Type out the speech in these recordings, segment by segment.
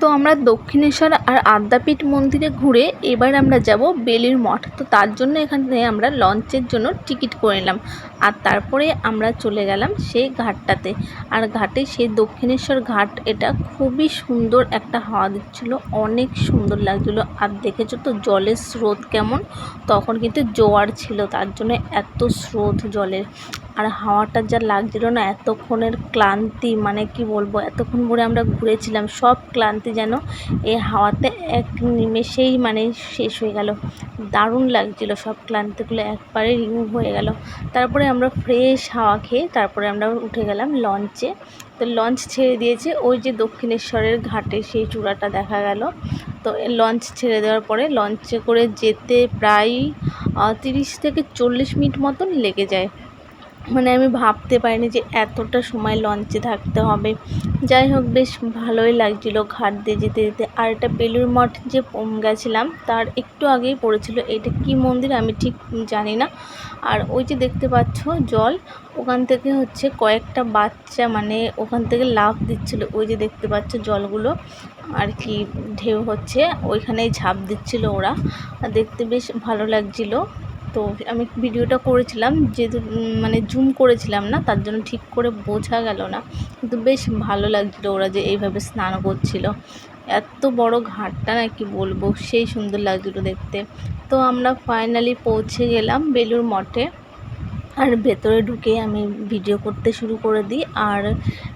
তো আমরা দক্ষিণেশ্বর আর আদ্যাপীঠ মন্দিরে ঘুরে এবার আমরা যাব বেলির মঠ। তো তার জন্য এখানে আমরা লঞ্চের জন্য টিকিট করে নিলাম। আর তারপরে আমরা চলে গেলাম সেই ঘাটটাতে। আর ঘাটে সেই দক্ষিণেশ্বর ঘাট, এটা খুবই সুন্দর একটা হাওয়া দিচ্ছিল। অনেক সুন্দর লাগছিল। আর দেখেছ তো জলের স্রোত কেমন? তখন কিন্তু জোয়ার ছিল, তার জন্য এত স্রোত জলের। আর হাওয়াটা যা লাগছিল না, এতক্ষণের ক্লান্তি মানে কি বলব, এতক্ষণ ধরে আমরা ঘুরেছিলাম, সব ক্লান্তি যেন এই হাওয়াতে এক নিমেষেই মানে শেষ হয়ে গেল। দারুণ লাগছিল সব ক্লান্তিগুলো, একবারে রিমুভ হয়ে গেল। তারপরে আমরা ফ্রেশ হাওয়া খেয়ে তারপরে আমরা উঠে গেলাম লঞ্চে তো লঞ্চ ছেড়ে দিয়েছে, ওই যে দক্ষিণেশ্বরের ঘাটে সেই চূড়াটা দেখা গেল। তো লঞ্চ ছেড়ে দেওয়ার পরে লঞ্চে করে যেতে প্রায় তিরিশ থেকে চল্লিশ মিনিট মতন লেগে যায়। মানে আমি ভাবতে পারিনি যে এতটা সময় লঞ্চে থাকতে হবে। যাই হোক, বেশ ভালোই লাগছিল ঘাট দিয়ে যেতে যেতে। আর এটা বেলুর মঠ যে গেছিলাম, তার একটু আগেই পড়েছিল। এটা কি মন্দির আমি ঠিক জানি না। আর ওই যে দেখতে পাচ্ছ জল, ওখান থেকে হচ্ছে কয়েকটা বাচ্চা মানে ওখান থেকে লাফ দিচ্ছিল। ওই যে দেখতে পাচ্ছ জলগুলো, আর কি ঢেউ হচ্ছে, ওইখানেই ঝাঁপ দিচ্ছিল ওরা। দেখতে বেশ ভালো লাগছিল। তো আমি ভিডিওটা করেছিলাম, যেহেতু মানে জুম করেছিলাম না, তার জন্য ঠিক করে বোঝা গেল না। কিন্তু বেশ ভালো লাগছিল ওরা যে এইভাবে স্নান করছিল। এত বড় ঘাটটা না কি বলব, সেই সুন্দর লাগছিল দেখতে। তো আমরা ফাইনালি পৌঁছে গেলাম বেলুর মঠে। আর ভেতরে ঢুকে আমি ভিডিও করতে শুরু করে দিই। আর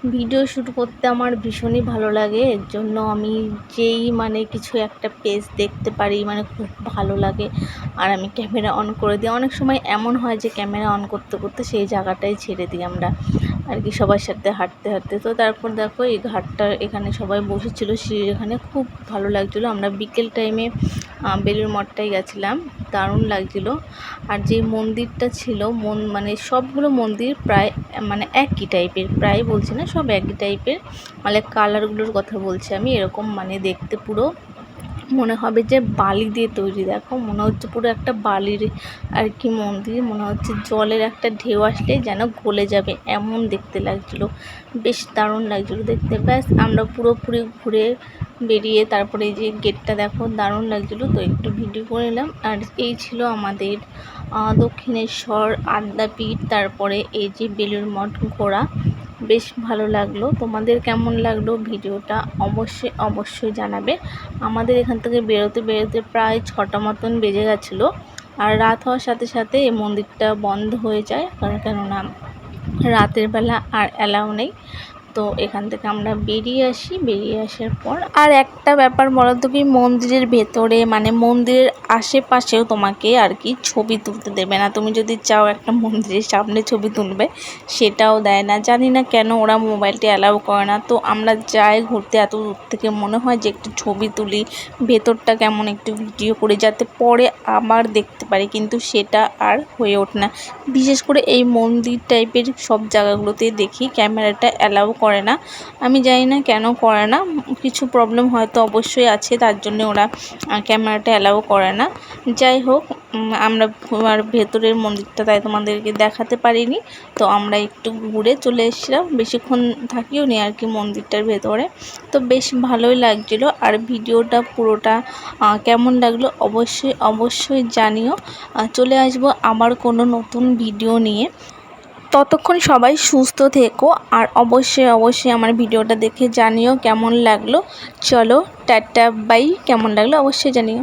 ভিডিও শুরু করতে আমার ভীষণই ভালো লাগে। এর জন্য আমি যেই মানে কিছু একটা পেজ দেখতে পারি মানে খুব ভালো লাগে। আর আমি ক্যামেরা অন করে দিই। অনেক সময় এমন হয় যে ক্যামেরা অন করতে করতে সেই জায়গাটাই ছেড়ে দিই আমরা। আর কি সবার সাথে হাঁটতে হাঁটতে। তো তারপর দেখো এই ঘাটটা এখানে সবাই বসেছিল। এখানে খুব ভালো লাগছিল। আমরা বিকেল টাইমে বেলুর মঠটায় গেছিলাম। দারুণ লাগছিল। আর যে মন্দিরটা ছিল, মন মানে সবগুলো মন্দির প্রায় মানে একই টাইপের প্রায় বলছি না, সব একই টাইপের মানে কালারগুলোর কথা বলছি আমি। এরকম মানে দেখতে পুরো মনে হবে যে বালি দিয়ে তৈরি, দেখো। মনে হচ্ছে পুরো একটা বালির আর কি মন্দির। মনে হচ্ছে জলের একটা ঢেউ আসলে যেন গলে যাবে। এমন দেখতে লাগছিল। বেশ দারুণ লাগছিল দেখতে। ব্যাস, আমরা পুরোপুরি ঘুরে বেরিয়ে তারপরে যে গেটটা দেখো, দারুণ লাগছিল। তো একটু ভিডিও করে নিলাম। আর এই ছিল আমাদের দক্ষিণেশ্বর আদ্যাপীঠ, তারপরে এই যে বেলুর মঠ ঘোরা। বেশ ভালো লাগল। তোমাদের কেমন লাগল ভিডিওটা অবশ্যই অবশ্যই জানাবে। আমাদের এখান থেকে বেরোতে বেরোতে প্রায় ছটা মতন বেজে গেছিল। আর রাত হওয়ার সাথে সাথে এই মন্দিরটা বন্ধ হয়ে যায়। কারণ কেননা রাতের বেলা আর অ্যালাউ নেই। তো এখান থেকে আমরা বেরিয়ে আসি। বেরিয়ে আসার পর আর একটা ব্যাপার বলো তো কি, মন্দিরের ভেতরে মানে মন্দিরের আশেপাশেও তোমাকে আর কি ছবি তুলতে দেবে না। তুমি যদি চাও একটা মন্দিরের সামনে ছবি তুলবে, সেটাও দেয় না। জানি না কেন ওরা মোবাইলটি অ্যালাউ করে না। তো আমরা যাই ঘুরতে, এত দূর থেকে মনে হয় যে একটু ছবি তুলি, ভেতরটা কেমন একটু ভিডিও করে, যাতে পরে আবার দেখতে পারি। কিন্তু সেটা আর হয়ে ওঠে না। বিশেষ করে এই মন্দির টাইপের সব জায়গাগুলোতে দেখি, ক্যামেরাটা অ্যালাউ করে না। আমি জানি না কেন করে না। কিছু প্রবলেম হয়তো অবশ্যই আছে, তার জন্য ওরা ক্যামেরাটা অ্যালাউ করে না। যাই হোক আমরা ভেতরের মন্দিরটা তাই তোমাদেরকে দেখাতে পারিনি। তো আমরা একটু ঘুরে চলে এসেছিলাম। বেশিক্ষণ থাকিও নি আর কি মন্দিরটার ভেতরে। তো বেশ ভালোই লাগছিল। আর ভিডিওটা পুরোটা কেমন লাগল অবশ্যই অবশ্যই জানিও। চলে আসব আবার কোনো নতুন ভিডিও নিয়ে। ততক্ষণ সবাই সুস্থ থেকো আর অবশ্যই অবশ্যই আমার ভিডিওটা দেখে জানিও কেমন লাগল। চলো, টাটা বাই কেমন লাগল অবশ্যই জানিও।